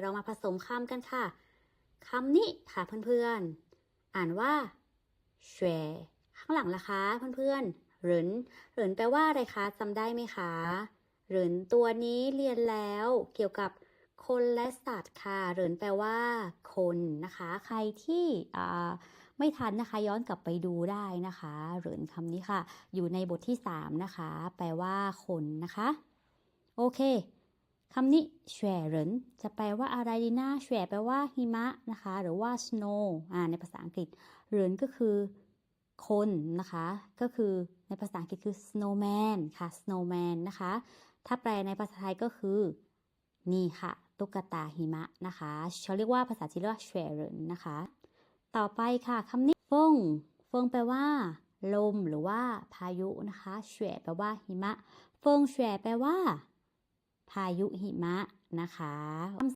เรามาผสมคำกันค่ะคำนี้ค่ะเพื่อนๆ อ่านว่าแชข้างหลังล่ะคะเพื่อนๆเหรินเหรินแปลว่าอะไรคะจำได้ไหมคะเหรินตัวนี้เรียนแล้วเกี่ยวกับคนและสัตว์ค่ะเหรินแปลว่า คนนะคะ ใครที่ไม่ทันนะคะย้อนกลับไปดูได้นะคะเหรินคำนี้ค่ะ อยู่ในบทที่ 3 นะคะ แปลว่าคนนะคะ โอเค คำนี้แฉเหรินจะแปลว่าอะไรดีนะแฉแปลว่าหิมะนะคะ หรือว่า snow อ่าในภาษาอังกฤษเหรินก็คือคนนะคะ ก็คือในภาษาอังกฤษคือ snowman ค่ะ snowman นะคะ ถ้าแปลในภาษาไทยก็คือ นี่ค่ะ ตุ๊กตาหิมะนะคะเขาเรียกว่าภาษาจีนเรียกว่าแฉเหรินนะคะ ต่อไปค่ะคำนี้ฟงฟงแปลว่า ลมหรือว่าพายุนะคะแฉแปลว่าหิมะฟงแฉแปลว่า พายุหิมะนะคะ